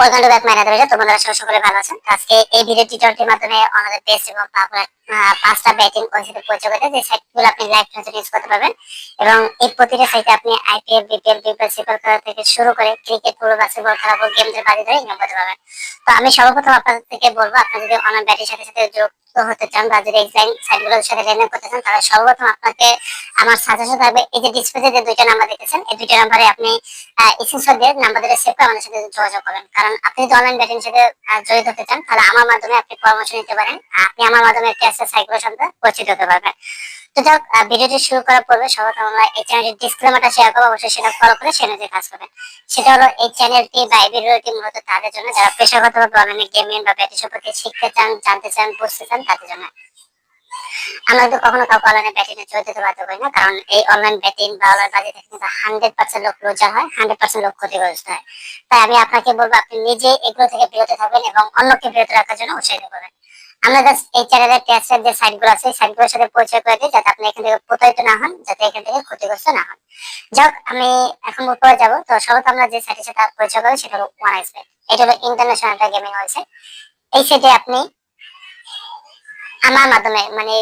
Welcome to back my নাদার সবাই সকলে ভালো আছেন? তো আজকে এই ভিডিও টিউটোরিয়ালটির মাধ্যমে আমাদের বেস্ট এবং পপুলার পাঁচটা ব্যাটিং ওয়েবসাইটে পরিচয় যে সাইটগুলো আপনি লাইভ ট্রান্সফার ইউজ করতে পারবেন এবং এই প্রতিটা সাইটে আপনি আইপিএল বিপিএল বিপিএল সিপিএল খেলা থেকে শুরু করে ক্রিকেট পুরো বাস্কেটবল খেলা গেমদের বাড়ি ধরে ইনকাম করতে পারবেন। তো আমি সর্বপ্রথম আপনাদের থেকে বলব, আপনারা যদি অনলাইন ব্যাটিং সাথে সাথে যুক্ত হতে চান বা যদি সাইটগুলোর সাথে লেনদেন করতে চান, তাহলে সর্বপ্রথম আপনাকে আমার সাজেশন থাকবে, এই যে ডিসপ্লেতে যে দুইটা নাম্বার দেখেছেন, এই দুইটা নাম্বারে আপনি দিয়ে নাম্বার সেভ করে আমাদের সাথে যোগাযোগ করবেন। কারণ আপনি যদি অনলাইন ব্যাটিং সাথে জড়িত হতে চান, তাহলে আমার মাধ্যমে আপনি পরামর্শ নিতে পারেন। আপনি আমার মাধ্যমে একটি সাথে পরিচিত হতে পারবেন। তো ভিডিওটি শুরু করার পূর্বে আমরা এই ডিসক্লেমারটা শেয়ার করব, অবশ্যই সেটা ফলো করে সে কাজ করবেন। সেটা হলো, এই চ্যানেলটি বা এই ভিডিওটি মূলত তাদের জন্য, যারা পেশাগতভাবে অনলাইনে গেমিং বা ব্যাটিং সম্পর্কে শিখতে চান, জানতে চান, বুঝতে চান, তাদের জন্য। আমরা কিন্তু কখনো কাউকে অনলাইনে বাধ্য করি না, কারণ এই অনলাইন ব্যাটিং বা অনলাইন বাজে থেকে কিন্তু হান্ড্রেড পার্সেন্ট লোক লোজার হয় হান্ড্রেড পার্সেন্ট লোক ক্ষতিগ্রস্ত হয়। তাই আমি আপনাকে বলব, আপনি নিজে এগুলো থেকে বিরত থাকবেন এবং অন্যকে বিরত রাখার জন্য উৎসাহিত করবেন। আমরা জাস্ট এই চ্যানেলের টেস্টের যে সাইটগুলো আছে সাইটগুলোর সাথে পরিচয় করে দিই, যাতে আপনি এখান থেকে প্রতারিত না হন, যাতে এখান থেকে ক্ষতিগ্রস্ত না হন। যাক, আমি এখন উপরে যাব। তো সর্বত আমরা যে সাইটের সাথে পরিচয় করি সেটা হলো ওয়ান এক্সপেট এটা হলো ইন্টারন্যাশনাল একটা গেমিং ওয়েবসাইট এই সাইটে আপনি আমার মাধ্যমে মানে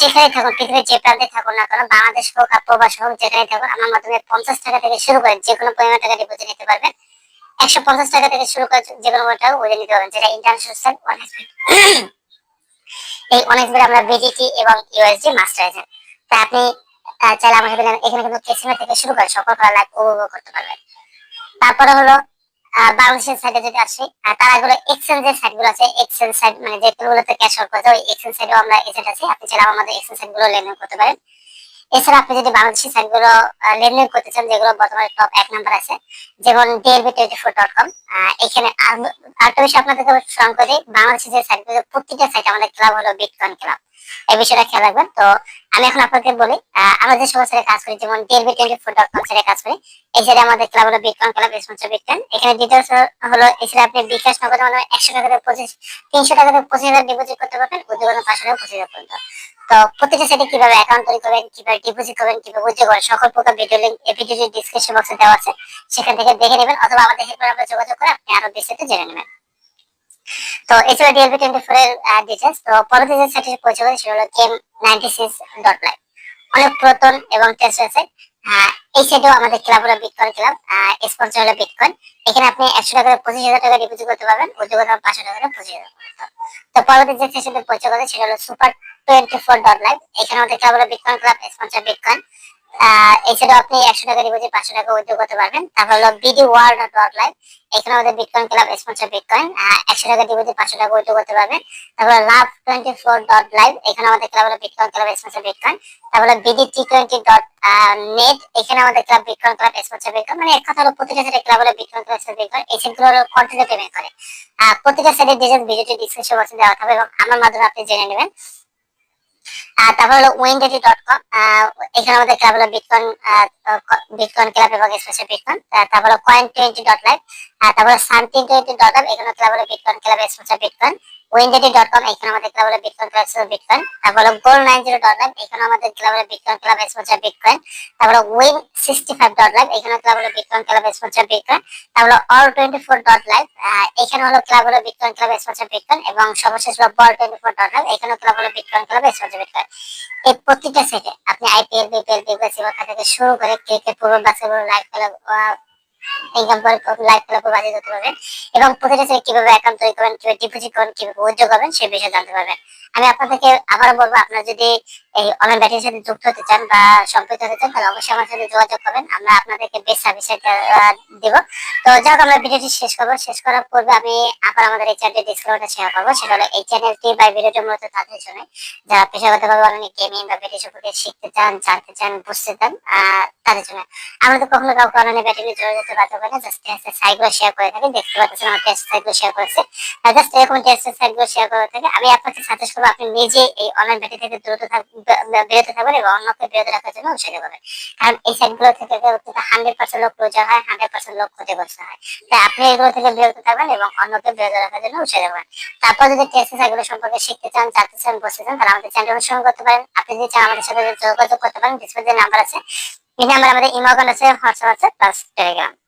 যেখানে থাকুন, পৃথিবীর যে প্রান্তে থাকুন না কেন, বাংলাদেশ হোক আর প্রবাস হোক যেখানে থাকুন, আমার মাধ্যমে পঞ্চাশ টাকা থেকে শুরু করে যে কোনো পরিমাণ টাকা ডিপোজিট নিতে পারবেন। একশো পঞ্চাশ টাকা থেকে শুরু করে যে কোনো টাকা উঠে নিতে পারবেন, যেটা ইন্টারন্যাশনাল অনেক এই অনেক আমরা বিডিটি এবং ইউএসডি মাস্টার এজেন্ট তা আপনি চাইলে আমার সাথে এখানে কিন্তু কেসিনো থেকে শুরু করে সকল খেলা উপভোগ করতে পারবেন। তারপরে হলো বাংলাদেশের সাইডে যদি আসি তার আগে এক্সচেঞ্জের সাইটগুলো আছে। এক্সচেঞ্জ সাইট মানে যে গুলোতে ক্যাশ আউট করতে ওই এক্সচেঞ্জ সাইডেও আমরা এজেন্ট আছি। আপনি চাইলে আমাদের এক্সচেঞ্জ সাইটগুলো লেনদেন করতে পারেন। এছাড়া আপনি যদি বাংলাদেশি সাইটগুলো আহ, লেনদেন করতে চান যেগুলো বর্তমানে টপ এক নাম্বার আছে যেমন DLB twenty four dot com এখানে আরেকটা বিষয় আপনাদেরকে স্মরণ করে দিই, বাংলাদেশের যে সাইটগুলো প্রত্যেকটা সাইট আমাদের ক্লাব হলো বিটকয়েন ক্লাব এই বিষয়টা খেয়াল রাখবেন। তো আমি এখন আপনাদের বলি আমরা যে সমস্ত কাজ করি যেমন DLB twenty four dot com সাইটে কাজ করি এই সাইডে আমাদের ক্লাব হলো বিটকয়েন ক্লাব স্পন্সর বিটকয়েন এখানে ডিটেলস হলো এছাড়া আপনি বিকাশ নগদ মানে একশো টাকা থেকে পঁচিশ তিনশো টাকা থেকে পঁচিশ হাজার ডিপোজিট করতে পারবেন উদ্যোগ পাঁচশো টাকা পঁচিশ হাজার পর্যন্ত। তো প্রত্যেকটা সাইটে কীভাবে অ্যাকাউন্ট তৈরি করবেন, কীভাবে ডিপোজিট করবেন, কীভাবে করবেন সকল প্রকার ভিডিও লিঙ্ক এই ভিডিওটি ডিসক্রিপশন বক্সে দেওয়া আছে। সেখান থেকে দেখে নেবেন অথবা আমাদের হেল্পের আমরা যোগাযোগ করে আপনি আরও বিস্তারিত জেনে নেবেন। তো ডিএলবি টোয়েন্টি ফোর এর ডিটেলস তো পরবর্তী যে সাইটে পরিচয় করে সেটা হলো নাইনটি সিক্স ডট লাইভ অনেক পুরাতন এবং টেস্ট এই আমাদের ক্লাব হলো বিটকয়েন ক্লাব স্পন্সর হলো বিটকয়েন এখানে আপনি একশো টাকা পঁচিশ হাজার টাকা ডিপোজিট করতে পারবেন। উদ্যোগ পাঁচশো টাকা পঁচিশ হাজার। পরবর্তী যে সেশনে পরিচয় করে সেটা হলো super twenty four dot live এখানে আমাদের কেবল বিটকয়েন ক্লাব স্পন্সর বিটকয়েন এছাড়াও আপনি একশো টাকা ডিপোজিট পাঁচশো টাকা করতে পারবেন। তারপর হলো বিডি ওয়ার্ল্ড ডট এখানে আমাদের বিটকয়েন ক্লাব বিটকয়েন একশো টাকা ডিপোজিট পাঁচশো টাকা করতে পারবেন। তারপর love twenty four dot live এখানে আমাদের ক্লাব হলো বিটকয়েন ক্লাব বিটকয়েন তারপর BD T twenty dot net এখানে আমাদের ক্লাব বিটকয়েন ক্লাব বিটকয়েন মানে এক কথা হলো প্রতিটা সেটের ক্লাব হলো বিটকয়েন ক্লাব বিটকয়েন এই হলো কন্টিনিউ পেমেন্ট করে। প্রতিটা ডিটেলস ভিডিওটি ডিসক্রিপশন বক্সে দেওয়া থাকবে এবং আমার মাধ্যমে আপনি জেনে নেবেন। তারপর হলো উইন্ডেটি ডট কম এখানে আমাদের ক্লাব হলো বিটকয়েন বিটকয়েন ক্লাব এবং স্পেশাল বিটকয়েন তারপর কয়েন টোয়েন্টি ডট লাইভ তারপর সান টোয়েন্টি ডট লাইভ এখানে ক্লাব হলো বিটকয়েন ক্লাব স্পেশাল বিটকয়েন এখানে আমাদের ক্লাব হলো বিটকয়েন ক্লাব স্পেশাল বিটকয়েন তারপর ক্লাব বিটকয়েন ক্লাব বিটকয়েন তারপর win club bitcoin club bitcoin তারপর ক্লাব বিটকয়েন ক্লাব বিটকয়েন এবং সর্বশেষ হলো বল ফোর ডট লাইভ এখানে ক্লাব হলো বিটকয়েন ক্লাব স্পেশাল বিটকয়েন এই প্রত্যেকটা সেটে আপনি আইপিএল বিপিএল বিপিএল সিবাখা থেকে শুরু করে ক্রিকেট পুরো বাস্কেটবল লাইভ খেলা করে লাইভ ফলো করে বাজিয়ে ধরতে পারবেন। এবং প্রতিটা সেটে কীভাবে অ্যাকাউন্ট তৈরি করবেন, কীভাবে ডিপোজিট করবেন, কীভাবে উদ্যোগ করবেন, সে বিষয়ে জানতে পারবেন। আমি আপনাদেরকে আবারও বলব, আপনারা যদি এই অনলাইন ব্যাটিং সাথে যুক্ত হতে চান বা সম্পৃক্ত হতে চান, তাহলে অবশ্যই আমার সাথে যোগাযোগ করবেন। আমরা আপনাদেরকে বেস্ট সার্ভিস দেব। তো যাক আমরা ভিডিওটি শেষ করব। শেষ করার পূর্বে আমি আবার আমাদের এই চ্যানেলটি ডিসক্রিপশনটা শেয়ার করব। সেটা হলো এই চ্যানেলটি বা ভিডিওটি মূলত তাদের জন্য যারা পেশাগতভাবে অনেক গেমিং বা ব্যাটিং সম্পর্কে শিখতে চান, জানতে চান, বুঝতে চান তাদের জন্য আমরা তো কখনো কাউকে অনলাইনে ব্যাটিং এ জড়িয়ে যেতে বাধ্য করি না। জাস্ট টেস্টের সাইটগুলো শেয়ার করে থাকি দেখতে পাচ্ছেন আমার টেস্ট সাইটগুলো শেয়ার করেছে। জাস্ট এরকম টেস্টের সাইটগুলো শেয়ার করে থাকি, আমি আপনাকে সাজেস্ট করব আপনি নিজে এই অনলাইন ব্যাটিং থেকে দ্রুত বিরত এবং অন্যকে রাখার জন্য উৎসাহিত করবেন। কারণ এই সাইটগুলো থেকে হান্ড্রেড পার্সেন্ট লোক হয় হান্ড্রেড পার্সেন্ট লোক ক্ষতিগ্রস্ত হয়। তাই আপনি এগুলো থেকে থাকবেন এবং অন্যকে বিরত রাখার জন্য উৎসাহিত করবেন। তারপর যদি সম্পর্কে শিখতে চান, জানতে চান, বুঝতে চান, তাহলে আমাদের চ্যানেল অনুসরণ করতে পারেন। আপনি যদি চান আমাদের সাথে যোগাযোগ করতে পারেন ডিসপ্লে নাম্বার আছে। এই নাম্বার আমাদের ইমো আছে হোয়াটসঅ্যাপ আছে প্লাস টেলিগ্রাম